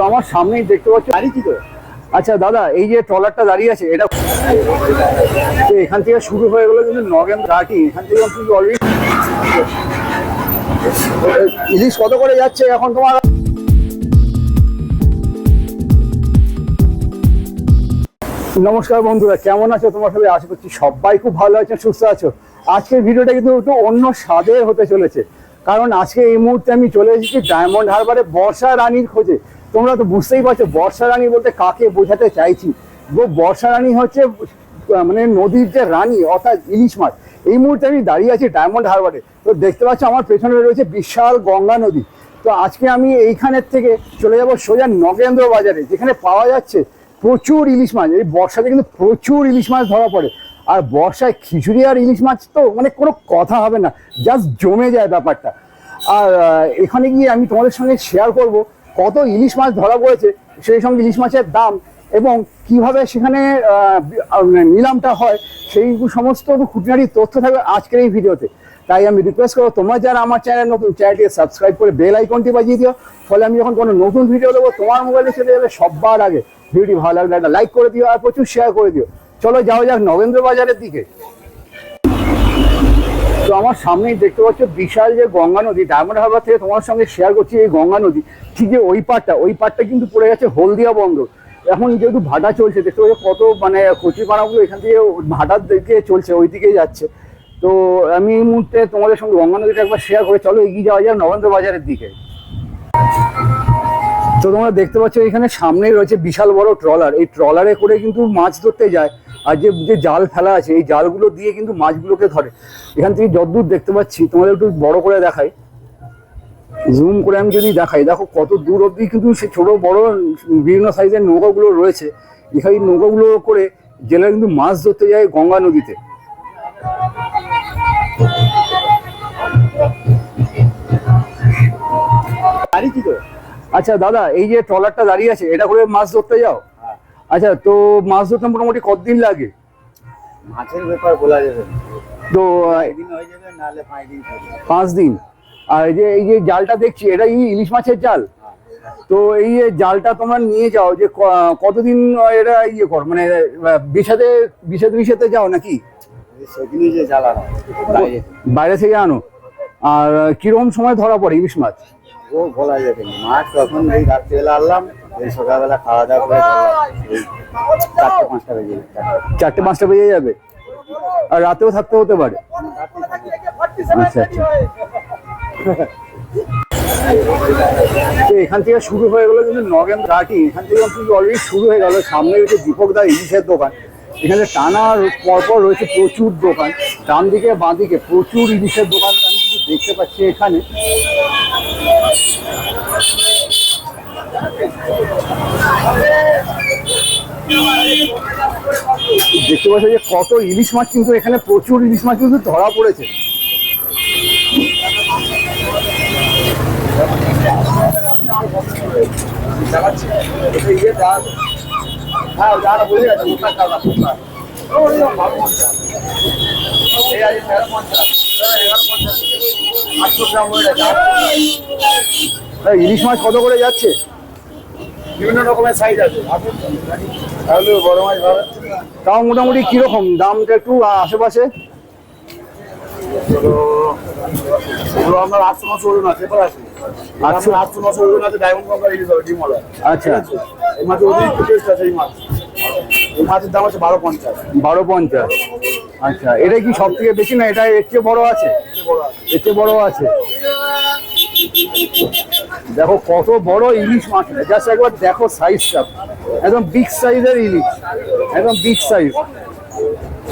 তো আমার সামনেই দেখতে পাচ্ছ গাড়ি কি করে? আচ্ছা দাদা, এই যে ট্রলারটা দাঁড়িয়ে আছে, এটা এখান থেকে শুরু হয়ে গেলো কিন্তু নগেন ঘাটি এখান থেকে কিন্তু অলরেডি ইলিশ কত করে যাচ্ছে এখন তোমার? নমস্কার বন্ধুরা, কেমন আছো? তোমার সবাই আশা করছি সবাই খুব ভালো আছো, সুস্থ আছো। আজকের ভিডিওটা কিন্তু একটু অন্য স্বাদের হতে চলেছে। কারণ আজকে এই মুহূর্তে আমি চলে এসেছি ডায়মন্ড হারবারে বর্ষা রানীর খোঁজে। তোমরা তো বুঝতেই পারছ, বর্ষা রানী বলতে কাকে বোঝাতে চাইছি? গো, বর্ষা রানী হচ্ছে মানে নদীর যে রানী, অর্থাৎ ইলিশ মাছ, এই মুহূর্তে আমি দাঁড়িয়ে আছি ডায়মন্ড হারবারে। তো দেখতে পাচ্ছ আমার পেছনে রয়েছে বিশাল গঙ্গা নদী। তো আজকে আমি এইখানের থেকে চলে যাব সোজা নগেন্দ্র বাজারে, যেখানে পাওয়া যাচ্ছে প্রচুর ইলিশ মাছ। এই বর্ষাতে কিন্তু প্রচুর ইলিশ মাছ ধরা পড়ে। আর বর্ষায় খিচুড়ি আর ইলিশ মাছ তো মানে কোনো কথা হবে না, জাস্ট জমে যায় ব্যাপারটা। আর এখানে গিয়ে আমি তোমাদের সঙ্গে শেয়ার করব কত ইলিশ মাছ ধরা পড়েছে সেই সঙ্গে ইলিশ মাছের দাম এবং কীভাবে সেখানে আহ, নিলামটা হয় সেই সমস্ত খুঁটিনাটি তথ্য থাকবে আজকের এই ভিডিওতে। তাই আমি রিকোয়েস্ট করব তোমরা যারা আমার চ্যানেল নতুন চ্যানেলটিকে সাবস্ক্রাইব করে বেল আইকনটি বাজিয়ে দিও। ফলে আমি যখন কোনো নতুন ভিডিও দেবো তোমার মোবাইলে চলে যাবে সবার আগে। ভিডিও ভালো লাগলে একটা লাইক করে দিও আর প্রচুর শেয়ার করে দিও। চলো যাওয়া যাক নগেন্দ্র বাজারের দিকে। তো আমার সামনেই দেখতে পাচ্ছ বিশাল যে গঙ্গা নদী ডায়মন্ড হারবার থেকে তোমার সঙ্গে শেয়ার করছি এই গঙ্গা নদী। ঠিক ওই পাটটা ওই পাটটা কিন্তু পড়ে গেছে হলদিয়া বন্দর। এখন যেহেতু ভাটা চলছে, দেখতে পাচ্ছ কত মানে কচি পানাগুলো এখান থেকে ভাটার দিকে চলছে, ওই দিকেই যাচ্ছে। তো আমি এই মুহূর্তে তোমাদের সঙ্গে গঙ্গা নদীটা একবার শেয়ার করে, চলো এগিয়ে যাওয়া যায় নরেন্দ্র বাজারের দিকে। তো তোমরা দেখতে পাচ্ছ এখানে সামনেই রয়েছে বিশাল বড় ট্রলার। এই ট্রলারে করে কিন্তু মাছ ধরতে যায় আর যে যে জাল ফেলা আছে, এই জালগুলো দিয়ে কিন্তু মাছগুলোকে ধরে। এখান থেকে যতদূর দেখতে পাচ্ছি, তোমাদের একটু বড় করে দেখাই। জুম করে আমি যদি দেখাই, দেখো কত দূর অবধি কিন্তু সে ছোট, বড়, বিভিন্ন সাইজের নৌকাগুলো রয়েছে। এখানে নৌকাগুলো করে জেলেরা কিন্তু মাছ ধরতে যায় গঙ্গা নদীতে। কি তো আচ্ছা দাদা এই যে ট্রলারটা দাঁড়িয়ে আছে এটা করে মাছ ধরতে যাও? আচ্ছা তো মাছ ধরতে মোটামুটি কতদিন লাগে? মাছের ব্যাপার বলা যাবে তো হয়ে পাঁচ দিন আর এই যে এই যে জালটা দেখছি এটা ই ইলিশ মাছের জাল? তো এই যে জালটা তোমরা নিয়ে যাও যে কতদিন এটা ইয়ে কর মানে আহ, বিশাতে বিশাতে বিশাতে যাও নাকি? বাইরে। থেকে আনো। আর কীরকম সময় ধরা পড়ে ইলিশ মাছ? ও বলা যাবে মাছ তখন এই রাত্রিবেলা আনলাম এই সকালবেলা খাওয়া দাওয়া করে চারটে, পাঁচটা বেজে চারটে। পাঁচটা বেজে যাবে? আর রাতেও থাকতে হতে পারে? আচ্ছা আচ্ছা। তো এখান থেকে শুরু হয়ে গেলো কিন্তু নগেন ঘাটি। এখান থেকে কিন্তু অলরেডি শুরু হয়ে গেল। সামনে রয়েছে দীপক দা ইলিশের দোকান। এখানে টানা পরপর রয়েছে প্রচুর দোকান। ডান দিকে বাঁ দিকে প্রচুর ইলিশের দোকান। কিন্তু দেখতে পাচ্ছি এখানে। দেখতে পাচ্ছি যে কত ইলিশ মাছ কিন্তু এখানে প্রচুর ইলিশ মাছ কিন্তু ধরা পড়েছে। হ্যাঁ ইলিশ মাছ কত করে যাচ্ছে? বিভিন্ন রকমের সাইজ আছে। তাহলে বড় মাছ ভালো। তাও মোটামুটি কীরকম? দামটা একটু আশেপাশে? আপনার আটশো নশো ওজন আছে এবার আছে আটশো? আটশো ওজন আছে ডায়মন্ড কোম্পানি ইলিশ হবে ডিমলা আচ্ছা। এই মাছের অতিরিক্ত টেস্ট আছে এই মাছ। এই মাছের দাম আছে বারো পঞ্চাশ। বারো পঞ্চাশ। আচ্ছা এটা কি সব থেকে বেশি না এটা এর চেয়ে বড় আছে? এর চেয়ে বড় আছে। দেখো কত বড় ইলিশ মাছ জাস্ট একবার দেখো সাইজটা একদম বিগ সাইজের ইলিশ। একদম বিগ সাইজ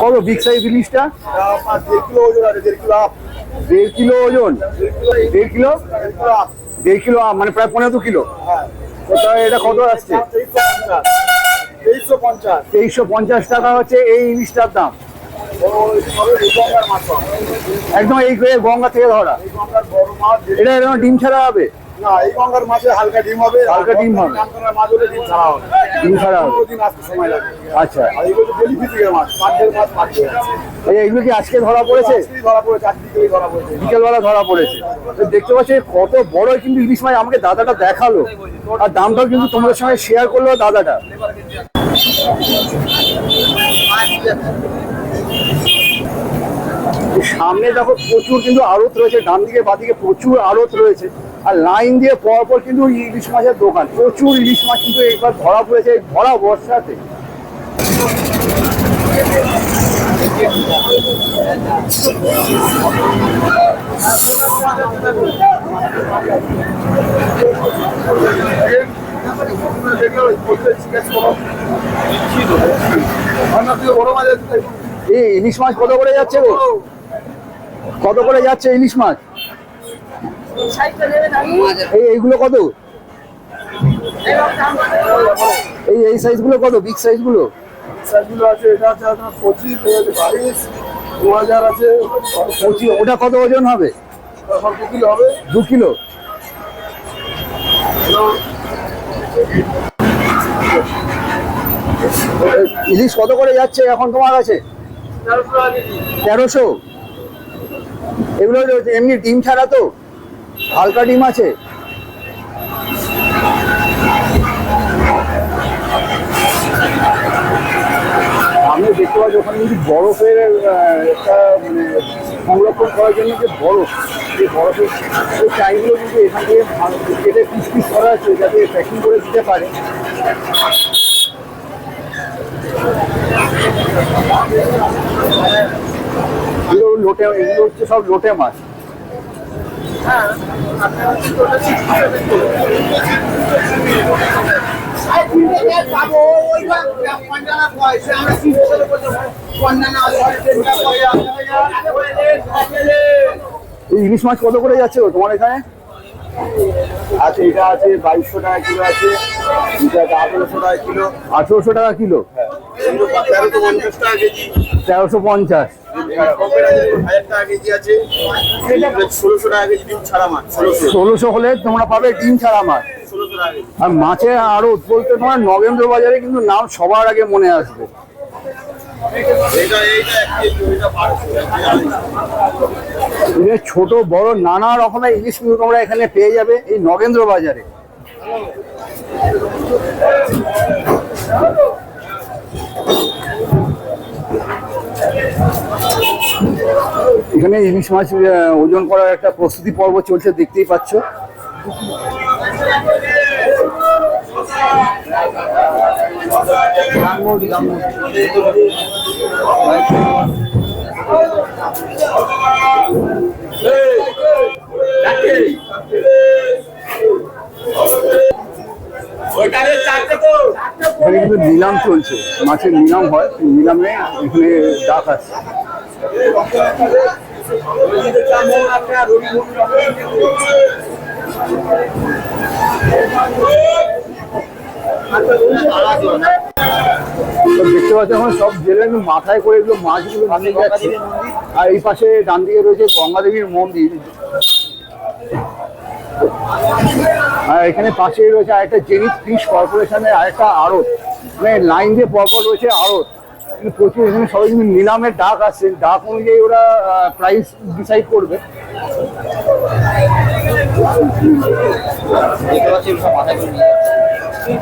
কত বিগ সাইজ ইলিশটা? দেড় কিলো ওজন দেড় কিলো দেড় কিলো মানে প্রায় পনেরো কিলো? হ্যাঁ। এটা কত আসছে? তেইশশো পঞ্চাশ। টাকা হচ্ছে এই ইলিশটার দাম। একদম এই গঙ্গা থেকে ধরা। এটা এরকম ডিম ছাড়া হবে? না এই গঙ্গার মাছে হালকা ডিম হবে হালকা ডিম হবে। কানকানার মাছ হলে ডিম ছাড়া হবে। ডিম ছাড়া হবে। দিন আসতে সময় লাগে আচ্ছা। আর এগুলো তো ডেলি ফিটিংয়ের মাছ পাঁচের মাছ পাঁচের এই এইগুলো কি আজকে ধরা পড়েছে? ধরা পড়েছে আজকে ধরা পড়েছে। বিকেলবেলা ধরা পড়েছে। দেখতে পাচ্ছি কত বড় কিন্তু ইলিশ মাছ আমাকে দাদাটা দেখাল। আর দামটাও কিন্তু তোমাদের সঙ্গে শেয়ার করল দাদাটা। সামনে দেখো প্রচুর কিন্তু আড়ত রয়েছে ডান দিকে বাদিকে প্রচুর আড়ত রয়েছে। আর লাইন দিয়ে পর পর কিন্তু ইলিশ মাছের দোকান। প্রচুর ইলিশ মাছ কিন্তু একবার ধরা পড়েছে এই ভরা বর্ষাতে। এই ইলিশ মাছ কত করে যাচ্ছে গো? কত করে যাচ্ছে ইলিশ মাছ? এই এইগুলো কত? এই এই সাইজগুলো কত? বিগ সাইজগুলো? সাইজগুলো আছে এটা আছে আপনার পঁচিশ বাইশ দু হাজার আছে পঁচিশ ওটা কত ওজন হবে? দু কিলো হবে। দু কিলো? ইলিশ কত করে যাচ্ছে এখন তোমার কাছে? তেরোশো এগুলো এমনি ডিম ছাড়া তো? হালকা ডিম আছে? আমি দেখতে পাচ্ছি, ওখানে কিন্তু বরফের একটা মানে সংরক্ষণ করার জন্য যে বরফ এই বরফের, ওই চাইগুলো কিন্তু এখান থেকে কেটে পিস পিস করা আছে, যাতে প্যাকিং করে দিতে পারে। এগুলো লোটে, এগুলো হচ্ছে সব লোটে মাছ। ইলিশ মাছ কত করে যাচ্ছে তোমার এখানে? আছে এটা আছে বাইশশো টাকা কিলো আছে এটা আঠেরোশো টাকা কিলো। আঠেরোশো টাকা কিলো? কেজি তেরোশো পঞ্চাশ। ষোলোশো মাছ হলে তোমরা পাবে ডিম ছাড়া মাছ। আর মাছের আরও বলতে তোমার নগেন্দ্র বাজারে কিন্তু নাম সবার আগে মনে আসবে। ছোট, বড়, নানা রকমের ইলিশ কিন্তু তোমরা এখানে পেয়ে যাবে এই নগেন্দ্র বাজারে এখানে ইলিশ মাছ ওজন করার একটা প্রস্তুতি পর্ব চলছে দেখতেই পাচ্ছ। এখানে কিন্তু নিলাম চলছে। মাছের নিলাম হয় নিলামে এখানে ডাক আছে দেখতে পাচ্ছি এখন সব জেলে মাথায় করে এগুলো মাছগুলো নিয়ে যাচ্ছে। আর এই পাশে ডান দিকে রয়েছে গঙ্গা দেবীর মন্দির। আর এখানে পাশেই রয়েছে আরেকটা জেনিত ফিশ কর্পোরেশনের আরেকটা আড়ত। মানে লাইন দিয়ে পরপর রয়েছে আড়ত। কিন্তু প্রচুর এখানে সবাই কিন্তু নিলামের ডাক আসছে। ডাক অনুযায়ী ওরা প্রাইস ডিসাইড করবে।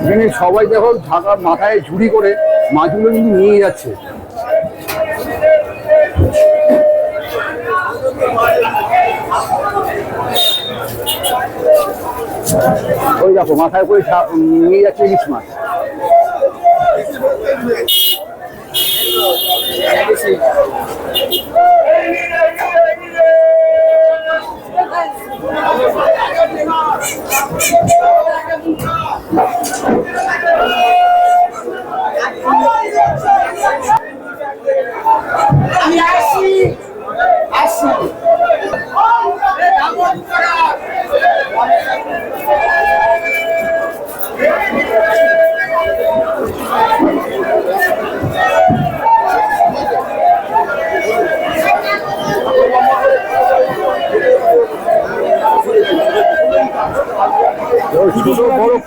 এখানে সবাই দেখো ঢাকা মাথায় ঝুড়ি করে মাছগুলো কিন্তু নিয়ে যাচ্ছে। ওই দেখো মাথায় করে নিয়ে যাচ্ছে ইলিশ মাছ। আমি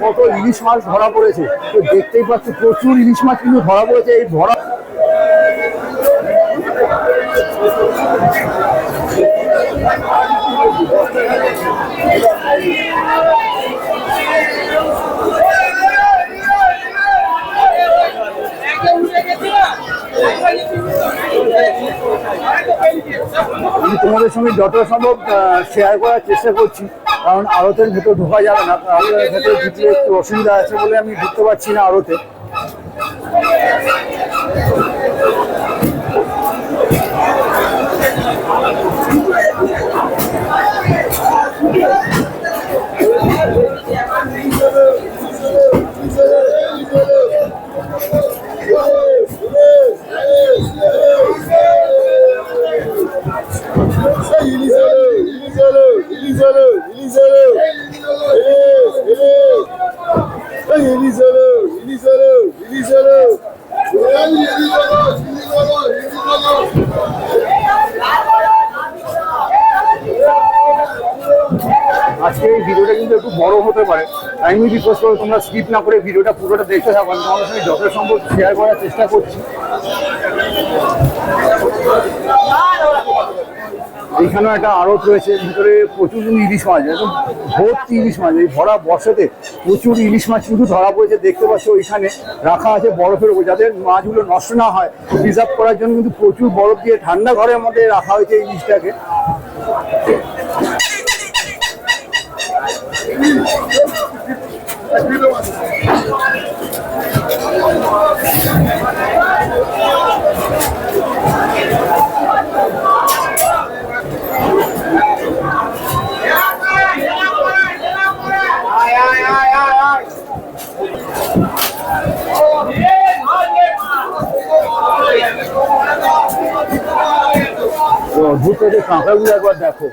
কত ইলিশ মাছ ধরা পড়েছে। তো দেখতেই পাচ্ছি প্রচুর ইলিশ মাছ কিন্তু ধরা পড়েছে। এই ধরা তোমাদের সঙ্গে যতটা সম্ভব শেয়ার করার চেষ্টা করছি। কারণ আড়তের ভেতর ঢোকা যাবে না আড়তের ভেতর ঢুকলে একটু অসুবিধা আছে বলে আমি ঢুকতে পারছি না আড়তে। একটু বড় হতে পারে। আমি রিকোয়েস্ট করব তোমরা স্কিপ না করে ভিডিওটা পুরোটা দেখতে থাকো, আমি তোমাদের সঙ্গে যতটা সম্ভব শেয়ার করার চেষ্টা করছি। এখানেও একটা আড়ত রয়েছে, ভিতরে প্রচুর ইলিশ মাছ, একদম ভর্তি ইলিশ মাছ। এই ভরা বর্ষাতে প্রচুর ইলিশ মাছ কিন্তু ধরা পড়েছে, দেখতে পাচ্ছ ওইখানে রাখা আছে বরফের উপর। যাতে মাছগুলো নষ্ট না হয় প্রিজার্ভ করার জন্য কিন্তু প্রচুর বরফ দিয়ে ঠান্ডা ঘরের মধ্যে রাখা হয়েছে ইলিশটাকে। তো অদ্ভুত যে কাঁকড়াগুলো একবার দেখো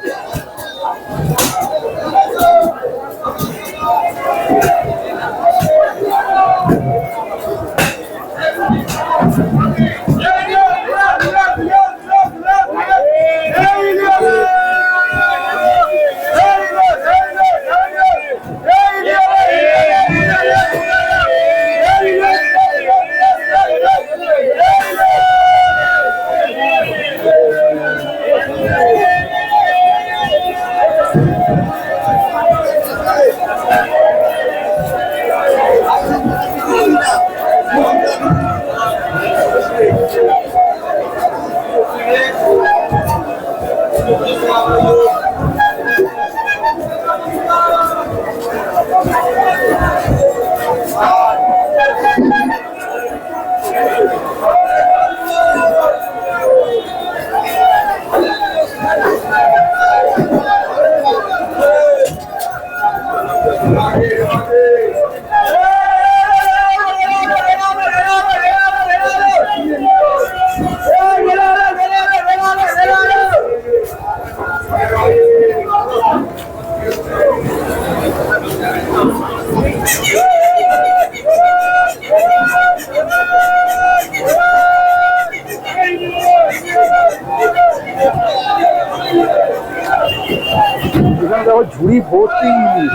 এখানে দেখো ঝুড়ি ভর্তি। ইলিশ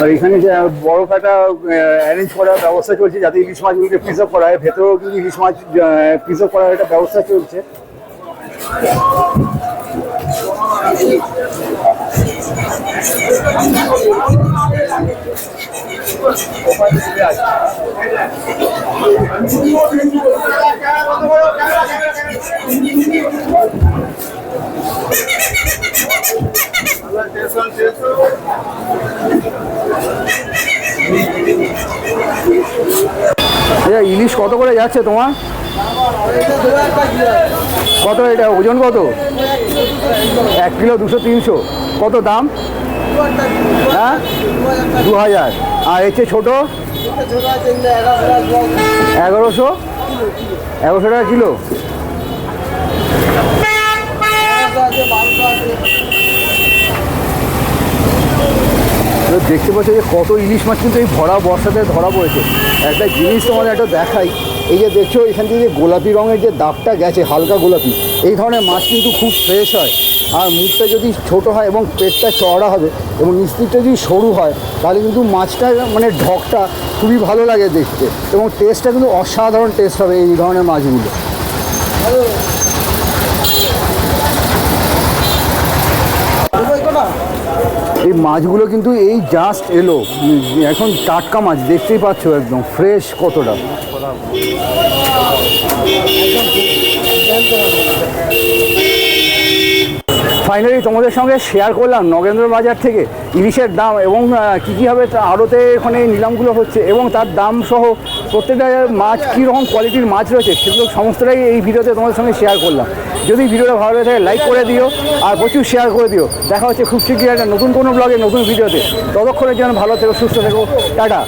আর এখানে যে বরফ একটা অ্যারেঞ্জ করার ব্যবস্থা চলছে যাতে ইলিশ মাছগুলোকে প্রিজার্ভ করা হয়, ভেতরেও কিন্তু ইলিশ মাছ প্রিজার্ভ করার একটা ব্যবস্থা চলছে। ইলিশ কত করে যাচ্ছে তোমার? কত এটা? ওজন কত? এক কিলো দুশো তিনশো। কত দাম? হ্যাঁ? দু হাজার। আর এর চেয়ে ছোটো? এগারোশো? এগারোশো টাকা কিলো। তো দেখতে পাচ্ছ যে কত ইলিশ মাছ কিন্তু এই ভরা বর্ষাতে ধরা পড়েছে। একটা জিনিস তোমাদের একটা দেখাই, এই যে দেখছ, এখান থেকে যে গোলাপি রঙের যে দাগটা গেছে, হালকা গোলাপি, এই ধরনের মাছ কিন্তু খুব ফ্রেশ হয়। আর মুখটা যদি ছোট হয় এবং পেটটা চওড়া হবে এবং নিস্তিকটা যদি সরু হয়, তাহলে কিন্তু মাছটা মানে ঢকটা খুবই ভালো লাগে দেখতে এবং টেস্টটা কিন্তু অসাধারণ টেস্ট হবে এই ধরনের মাছগুলো। এই মাছগুলো কিন্তু এই জাস্ট এলো। এখন টাটকা মাছ, দেখতেই পাচ্ছ একদম ফ্রেশ কতটা। ফাইনালি তোমাদের সঙ্গে শেয়ার করলাম নগেন্দ্র বাজার থেকে ইলিশের দাম এবং কী কীভাবে আড়তে ওখানে নিলামগুলো হচ্ছে এবং তার দাম সহ প্রত্যেকটা মাছ, কীরকম কোয়ালিটির মাছ রয়েছে, সেগুলো সমস্তটাই এই ভিডিওতে তোমাদের সঙ্গে শেয়ার করলাম। যদি ভিডিওটা ভালো লাগে থাকে লাইক করে দিও, আর প্রচুর শেয়ার করে দিও। দেখা হচ্ছে খুব শীঘ্রই একটা নতুন কোনো ব্লগে নতুন ভিডিওতে। ততক্ষণের জন্য ভালো থেকো, সুস্থ থেকো, টাটা।